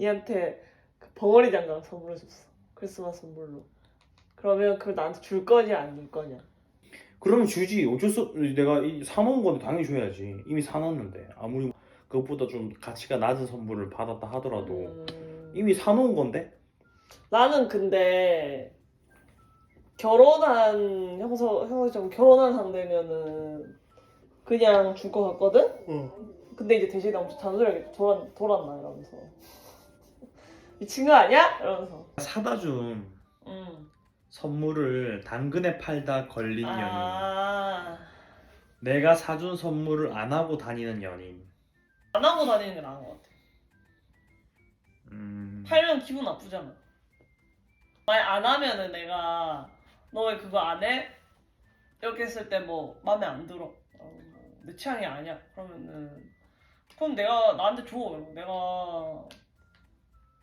얘한테 그 벙어리 장갑 선물해줬어. 크리스마스 선물로. 그러면 그걸 나한테 줄 거냐 안 줄 거냐. 그러면 주지 어쩔 수 없- 내가 이 사놓은 건데 당연히 줘야지 이미 사놨는데 아무리 그것보다 좀 가치가 낮은 선물을 받았다 하더라도 음, 이미 사놓은 건데 나는 근데 결혼한 형서 형처럼 결혼한 상대면은 그냥 줄 것 같거든. 근데 이제 대신에 엄청 잔소리하게 돌았 돌았나 이러면서 미친 거 아니야? 이러면서. 사다 준 음. 선물을 당근에 팔다 걸린 연인 아. 내가 사준 선물을 안 하고 다니는 연인 안 하고 다니는 게 나은 것 같아. 음... 팔면 기분 나쁘잖아. 만약 안 하면은 내가 너 왜 그거 안 해? 이렇게 했을 때 뭐 마음에 안 들어. 어, 내 취향이 아니야. 그러면은 그럼 내가 나한테 줘. 내가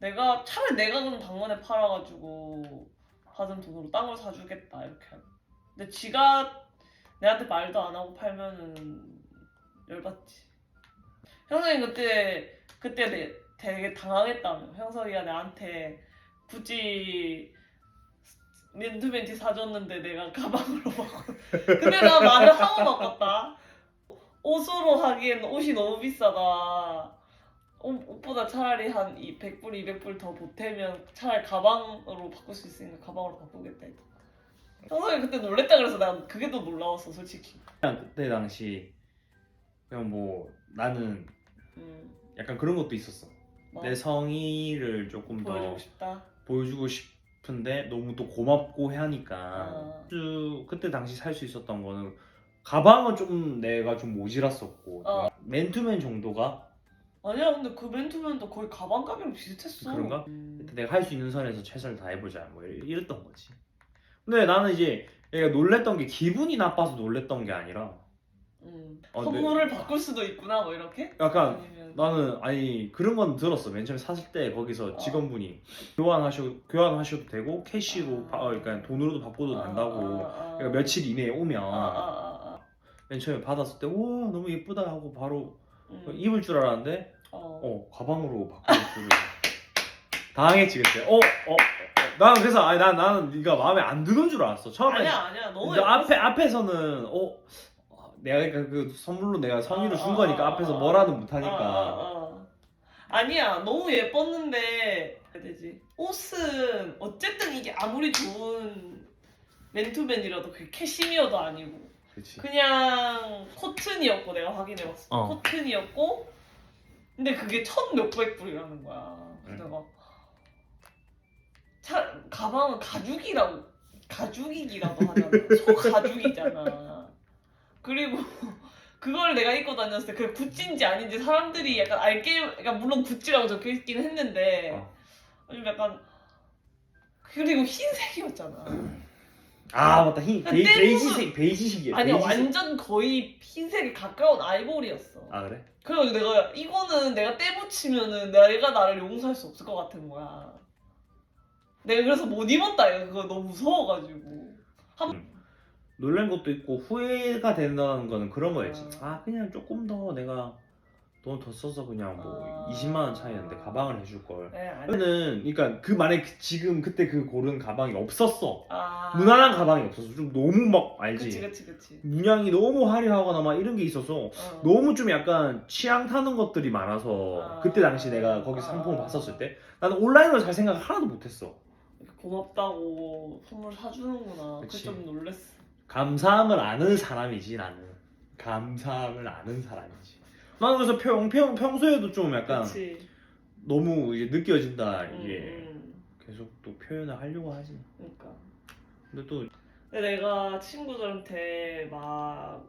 내가 차라리 내가 그럼 당근에 팔아가지고 받은 돈으로 딴걸 사주겠다 이렇게. 근데 지가 내한테 말도 안 하고 팔면은 열받지. 형석이 그때 그때 내, 되게 당황했다며. 형석이가 나한테 굳이 멘트멘티 사줬는데 내가 가방으로 바꿔. 근데 나 말을 하고 바꿨다. 옷으로 하기엔 옷이 너무 비싸다. 옷, 옷보다 차라리 한 이 100불, 200불 더 보태면 차라리 가방으로 바꿀 수 있으니까 가방으로 바꾸겠다 했다. 형석이 그때 놀랬다 그래서 난 그게 더 놀라웠어 솔직히. 그냥 그때 당시 그냥 뭐 나는 음, 약간 그런 것도 있었어 뭐, 내 성의를 조금 더 보여주고 싶다. 보여주고 싶은데 너무 또 고맙고 하니까 아. 주 그때 당시 살 수 있었던 거는 가방은 좀 내가 좀 모자랐었고 어. 맨투맨 정도가 아니야 근데 그 맨투맨도 거의 가방 가격이랑 비슷했어. 그런가? 음. 그때 내가 할 수 있는 선에서 최선을 다해보자 뭐 이랬- 이랬던 거지 근데 나는 이제 얘가 놀랬던 게 기분이 나빠서 놀랬던 게 아니라 음. 어, 선물을 바꿀 수도 있구나 뭐 이렇게? 약간 아니면 나는 아니 그런 건 들었어. 맨 처음에 샀을 때 거기서 어. 직원분이 교환하셔 교환하셔도 되고 캐시로 아. 바, 어, 그러니까 돈으로도 바꿔도 된다고. 아, 아, 아. 그러니까 며칠 이내에 오면 아, 아, 아, 맨 처음에 받았을 때 우와 너무 예쁘다 하고 바로 아. 음. 입을 줄 알았는데 어. 어 가방으로 바꾸는 줄을 당황했지 그때. 어 어. 어, 어. 나는 그래서 아니 난 나는 네가 마음에 안 드는 줄 알았어. 처음에 아니야 아니야 너무 근데 예뻤어. 앞에 앞에서는 어 내가 그러니까 그 선물로 내가 성의를 아, 준 아, 거니까 아, 앞에서 아, 뭐라는 아, 못하니까. 아, 아. 니야 너무 예뻤는데 해야 되지 옷은 어쨌든 이게 아무리 좋은 맨투맨이라도 그게 캐시미어도 아니고 그렇지. 그냥 코튼이었고 내가 확인해봤어 어. 코튼이었고 근데 그게 천 몇백 불이라는 거야 그래서 응. 내가 차, 가방은 가죽이라고 가죽이기라도 하잖아 소 가죽이잖아 그리고 그걸 내가 입고 다녔을 때 그게 구찌인지 아닌지 사람들이 약간 알게 그러니까 물론 구찌라고 적혀 있긴 했는데 어. 좀 약간 그리고 흰색이었잖아 아 맞다 흰 베이, 때문에- 베이지색 베이지색이야. 아니 베이지색. 완전 거의 흰색에 가까운 아이보리였어. 아 그래? 그래가지고 내가 이거는 내가 떼붙이면은 내가 나를 용서할 수 없을 것 같은 거야. 내가 그래서 못 입었다 이거 그거 너무 무서워가지고. 놀란 것도 있고 후회가 된다는 거는 그런 거였지. 어. 아 그냥 조금 더 내가 돈 더 써서 그냥 뭐 아. 20만 원 차이였는데 가방을 해줄 걸. 네 아니. 그러면은 그러니까 그 만약 그- 지금 그때 그 고른 가방이 없었어. 아. 무난한 가방이 없었어. 좀 너무 막 알지. 그치 그치 그치. 문양이 너무 화려하거나 막 이런 게 있어서 어. 너무 좀 약간 취향 타는 것들이 많아서 아. 그때 당시 내가 거기 아. 상품을 봤었을 때 나는 온라인으로 살 생각 하나도 못했어. 고맙다고 선물 사주는구나. 그게 그치. 좀 놀랬어. 감사함을 아는 사람이지 나는 감사함을 아는 사람이지 나는 그래서 평, 평, 평소에도 좀 약간 그치. 너무 이제 느껴진다 음, 이게 음. 계속 또 표현을 하려고 하지 그러니까. 근데 또 근데 내가 친구들한테 막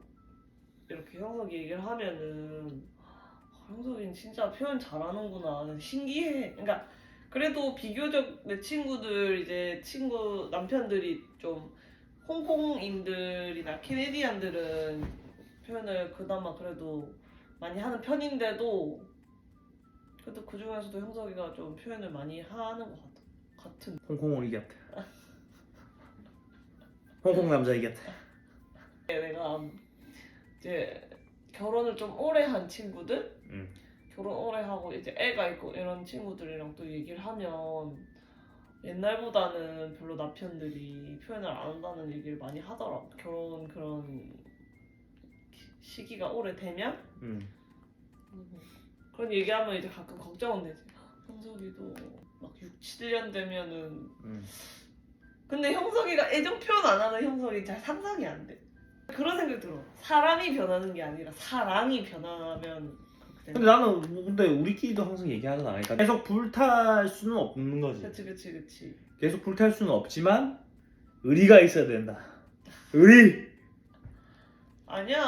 이렇게 형석 얘기를 하면은 아, 형석이는 진짜 표현 잘하는구나 신기해. 그러니까 그래도 비교적 내 친구들 이제 친구 남편들이 좀 홍콩인들이나 캐네디안들은 표현을 그나마 그래도 많이 하는 편인데도 그래도 그 중에서도 형석이가 좀 표현을 많이 하는 것 같아. 같은. 홍콩을 이겼다 홍콩 남자 이겼다 내가 이제 결혼을 좀 오래 한 친구들 응. 결혼 오래 하고 이제 애가 있고 이런 친구들이랑 또 얘기를 하면 옛날보다는 별로 남편들이 표현을 안 한다는 얘기를 많이 하더라고. 결혼 그런 시기가 오래되면 음. 그런 얘기하면 이제 가끔 걱정은 되지. 형석이도 막 6, 7년 되면은 음. 근데 형석이가 애정 표현 안 하는 형석이 잘 상상이 안 돼. 그런 생각 들어. 사람이 변하는 게 아니라 사랑이 변하면 그렇게 근데 되는 나는 뭐- 근데 우리끼리도 항상 얘기하잖아. 그러니까 계속 불탈 수는 없는 거지. 그치 그치 그치. 계속 불탈 수는 없지만 의리가 있어야 된다. 의리. 아니야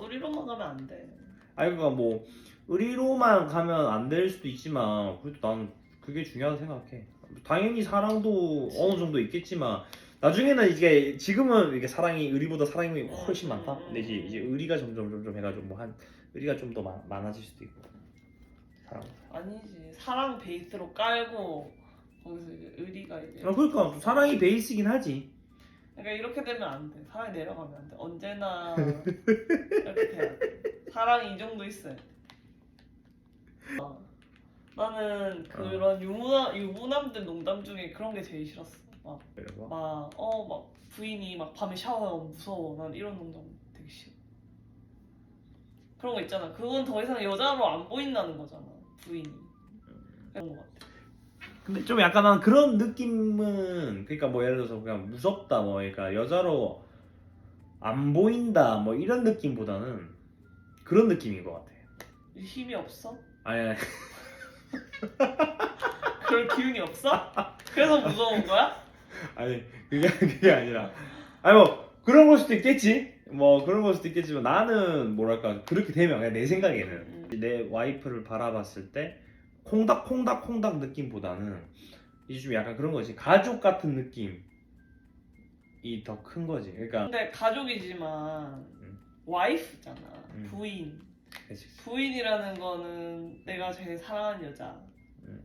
우리로만 가면 안 돼. 아니 그러니까 뭐 의리로만 가면 안 될 수도 있지만 그래도 난 그게 중요하다고 생각해. 당연히 사랑도. 어느 정도 있겠지만 나중에는 이게 지금은 이게 사랑이 의리보다 사랑이 훨씬 음, 많다. 음, 근데 이제 음. 이제 의리가 점점 점점 해가지고 뭐 한 의리가 좀 더 많아질 수도 있고. 사랑. 아니지 사랑 베이스로 깔고 거기서 이제 의리가 이제. 아 그러니까 사랑이 베이스긴 하지. 그러니까 이렇게 되면 안 돼. 사랑이 내려가면 안 돼. 언제나 이렇게 돼. 사랑이 이 정도 있어야 돼. 어. 나는 그런 유부남, 유부남들 농담 중에 그런 게 제일 싫었어. 막, 거. 막, 어, 막 부인이 막 밤에 샤워하고 무서워. 난 이런 농담 되게 싫어. 그런 거 있잖아. 그건 더 이상 여자로 안 보인다는 거잖아. 부인이. 그런 거 같아. 근데 좀 약간 난 그런 느낌은 그러니까 뭐 예를 들어서 그냥 무섭다 뭐 그러니까 여자로 안 보인다 뭐 이런 느낌보다는 그런 느낌인 것 같아. 힘이 없어? 아니 아니 그럴 기운이 없어? 그래서 무서운 거야? 아니 그게 그게 아니라 아니 뭐 그런 걸 수도 있겠지 뭐 그런 걸 수도 있겠지만 나는 뭐랄까 그렇게 되면 그냥 내 생각에는 음. 내 와이프를 바라봤을 때 콩닥콩닥콩닥 느낌보다는 이제 좀 약간 그런 거지 가족 같은 느낌이 더 큰 거지 그러니까 근데 가족이지만 음. 와이프잖아. 음. 부인. 그치. 부인이라는 거는 내가 제일 사랑하는 여자. 음.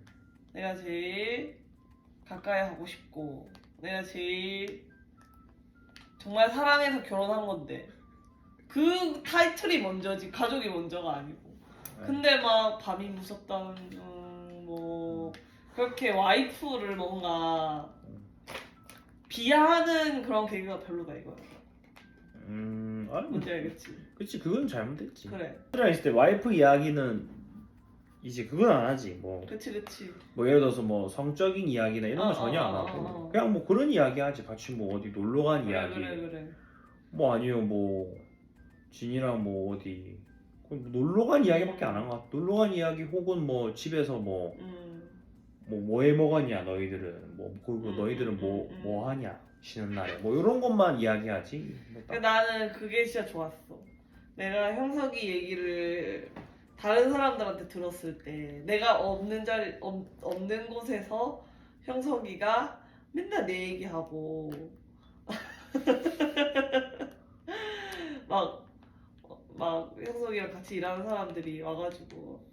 내가 제일 가까이 하고 싶고 내가 제일 정말 사랑해서 결혼한 건데 그 타이틀이 먼저지 가족이 먼저가 아니고 근데 막 밤이 무섭다는 음, 뭐 그렇게 와이프를 뭔가 비하하는 그런 계기가 별로다 이거야. 음 아니. 뭐, 뭔지 알겠지? 그치 그건 잘못됐지. 그래. 혼자 있을 때 와이프 이야기는 이제 그건 안 하지 뭐. 그치 그치. 뭐 예를 들어서 뭐 성적인 이야기나 이런 거 어, 전혀 어, 안 어, 하고. 어, 어. 그냥 뭐 그런 이야기 하지. 같이 뭐 어디 놀러 간 그래 이야기. 그래 그래. 뭐 아니면 뭐 진이랑 뭐 어디 뭐 놀러 간 이야기밖에 안 한 것 같아 놀러 간 이야기 혹은 뭐 집에서 뭐뭐 음. 뭐해 먹었냐 너희들은 뭐 그리고 음, 너희들은 음, 뭐 음, 음. 뭐 하냐 쉬는 날에 뭐 이런 것만 이야기하지 뭐 딱- 근데 나는 그게 진짜 좋았어. 내가 형석이 얘기를 다른 사람들한테 들었을 때 내가 없는 자리 없, 없는 곳에서 형석이가 맨날 내 얘기하고 막 막 형석이랑 같이 일하는 사람들이 와가지고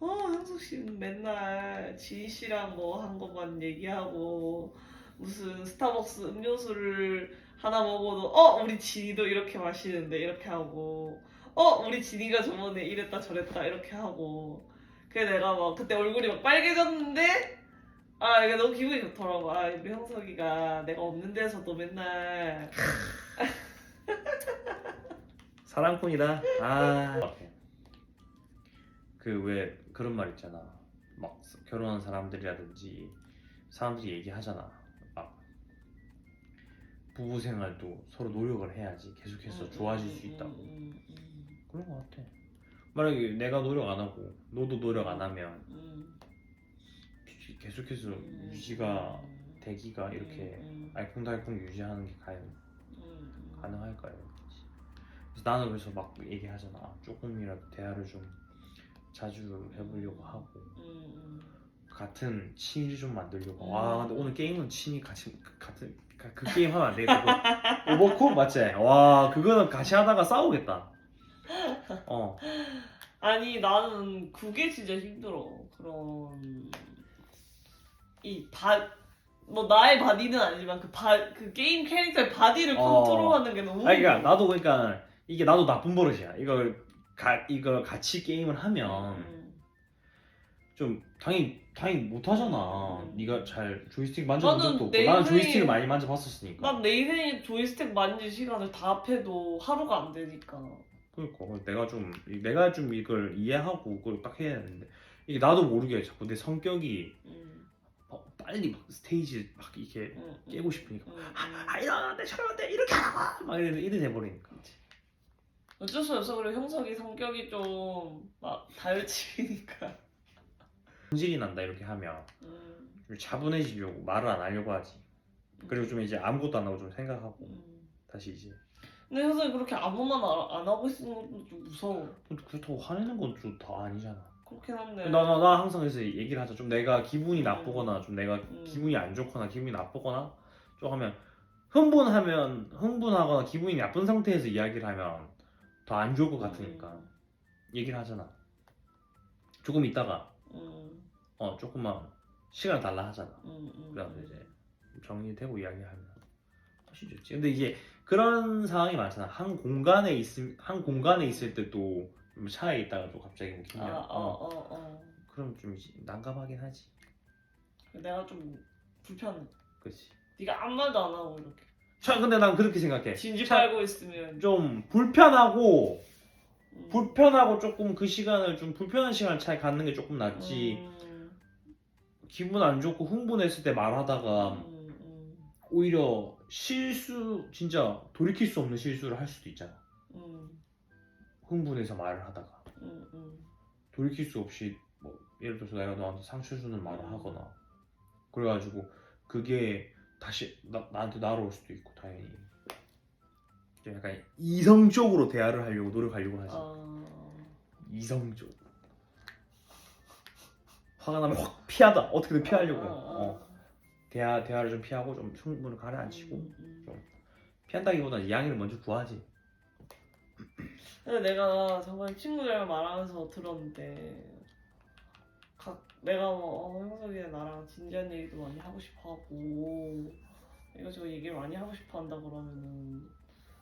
어 형석 씨는 맨날 지희 씨랑 뭐 한 것만 얘기하고 무슨 스타벅스 음료수를 하나 먹어도 어 우리 진이도 이렇게 마시는데 이렇게 하고 어 우리 진이가 저번에 이랬다 저랬다 이렇게 하고. 그래 내가 막 그때 얼굴이 막 빨개졌는데 아 이게 너무 기분이 좋더라고. 아 우리 형석이가 내가 없는 데서도 맨날 사랑꾼이다. 아. 그 왜 그런 말 있잖아. 막 결혼한 사람들이라든지 사람들이 얘기하잖아. 막 부부 생활도 서로 노력을 해야지 계속해서 음, 좋아질 음, 수 음, 있다고. 그런 거 같아. 만약에 내가 노력 안 하고 너도 노력 안 하면 음, 계속해서 음, 유지가 음, 되기가 이렇게 음, 알콩달콩 유지하는 게 과연. 가능할까요? 그래서 나는 그래서 막 얘기하잖아. 아, 조금이라도 대화를 좀 자주 해보려고 하고 음, 같은 취미를 좀 만들려고. 음. 와 근데 오늘 게임은 취미 같이 같은 그, 그 게임 하면 안 되겠다. 그거 오버쿡 맞지? 와 그거는 같이 하다가 싸우겠다. 어. 아니 나는 그게 진짜 힘들어 그런 이바뭐 나의 바디는 아니지만 그 바 그 게임 캐릭터의 바디를 어. 컨트롤하는 게 너무 아니 그러니까 나도 그러니까 이게 나도 나쁜 버릇이야. 이걸 가 이걸 같이 게임을 하면 음, 좀 당연히 당연히 못 하잖아. 음. 네가 잘 조이스틱 만져본 나는 적도 없고 내 나는 조이스틱을 많이 만져봤었으니까. 난내 인생에 조이스틱 만질 시간을 다 합해도 하루가 안 되니까. 그러니까 내가 좀 내가 좀 이걸 이해하고 그걸 딱 해야 되는데 이게 나도 모르게 자꾸 내 성격이 음, 어, 빨리 막 스테이지 막 이렇게 음, 음, 깨고 싶으니까 음, 음. 아 이러는데 저러는데 이렇게 하고 막 이래 이래 돼버리니까. 어쩔 수 없어. 그리고 형석이 성격이 좀 막 다혈질이니까. 성질이 난다 이렇게 하면 음, 좀 차분해지려고 말을 안 하려고 하지. 그리고 좀 이제 아무것도 안 하고 좀 생각하고 음. 다시 이제 근데 형석이 그렇게 아무 말 안 하고 있는 것도 좀 무서워. 근데 그렇다고 화내는 건 좀 다 아니잖아. 그렇긴 한데. 나, 나, 나 항상 그래서 얘기를 하자. 좀 내가 기분이 나쁘거나 좀 내가 음. 기분이 안 좋거나 기분이 나쁘거나 좀 하면 흥분하면 흥분하거나 기분이 나쁜 상태에서 이야기를 하면 더 안 좋을 것 같으니까 음, 얘기를 하잖아. 조금 있다가 음, 어 조금만 시간을 달라 하잖아. 음, 음, 그다음에 음. 이제 정리되고 이야기하면 훨씬 좋지. 근데 이게 그런 상황이 많잖아. 한 공간에 있음 한 공간에 있을 때도 좀 차에 있다가 또 갑자기 뭐 아, 어. 어, 어. 그럼 좀 이제 난감하긴 하지. 내가 좀 불편해. 그렇지. 네가 아무 말도 안 하고 이렇게 참 근데 난 그렇게 생각해. 진지 참 빨고 있으면 좀 불편하고 음. 불편하고 조금 그 시간을 좀 불편한 시간을 차에 갖는 게 조금 낫지. 음, 기분 안 좋고 흥분했을 때 말하다가 음, 음, 오히려 실수 진짜 돌이킬 수 없는 실수를 할 수도 있잖아. 음, 흥분해서 말을 하다가 음, 음. 돌이킬 수 없이 뭐 예를 들어서 내가 너한테 상처 주는 말을 음. 하거나 그래가지고 그게 다시 나, 나한테 날아올 수도 있고 당연히. 좀 약간 이성적으로 대화를 하려고 노력하려고 하지. 아, 이성적 화가 나면 확 피하다. 어떻게든 피하려고. 아, 아, 어, 대화 대화를 좀 피하고 좀 충분히 가라앉히고 음, 음. 좀 피한다기보다는 이야기를 먼저 구하지. 근데 내가 저번에 친구들이랑 말하면서 들었는데 각 내가 뭐 어, 형석이 나랑 진지한 얘기도 많이 하고 싶어 하고 이거저거 얘기를 많이 하고 싶어 한다 그러면은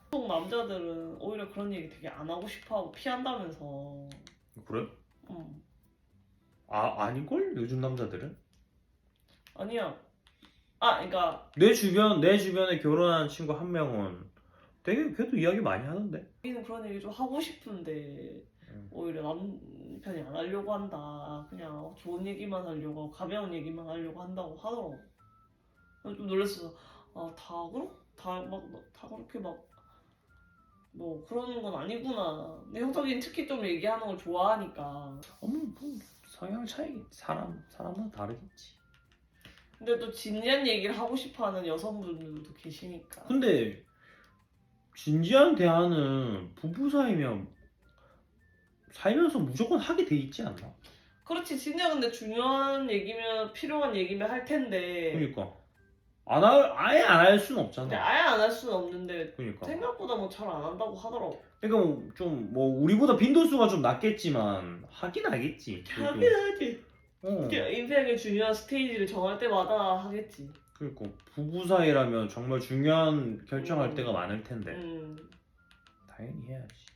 보통 남자들은 오히려 그런 얘기 되게 안 하고 싶어 하고 피한다면서 그래? 음. 아 아닐걸 요즘 남자들은 아니야 아 그러니까 내 주변 내 주변에 결혼한 친구 한 명은 되게 그래도 이야기 많이 하던데 우리는 그런 얘기 좀 하고 싶은데 음. 오히려 남편이 안 하려고 한다. 그냥 좋은 얘기만 하려고 가벼운 얘기만 하려고 한다고 하더라고. 좀 놀랐어. 아, 다 그렇? 다막다 그렇게 막 뭐 그러는 건 아니구나. 근데 형석이는 특히 좀 얘기하는 걸 좋아하니까. 어머 뭐 성향 차이 사람 사람마다 다르겠지 근데 또 진지한 얘기를 하고 싶어하는 여성분들도 계시니까. 근데 진지한 대화는 부부 사이면 살면서 무조건 하게 돼 있지 않나? 그렇지 진짜 근데 중요한 얘기면 필요한 얘기면 할 텐데. 그러니까 안 할, 아예 안 할 수는 근데 없잖아. 아예 안 할 수는 없는데 그러니까. 생각보다 뭐 잘 안 한다고 하더라고. 그러니까 좀 뭐 우리보다 빈도수가 좀 낮겠지만 하긴 하겠지. 그래도. 하긴 하지. 어. 인생의 중요한 스테이지를 정할 때마다 하겠지. 그러니까 부부 사이라면 정말 중요한 결정할 음. 때가 많을 텐데 음. 당연히 해야지.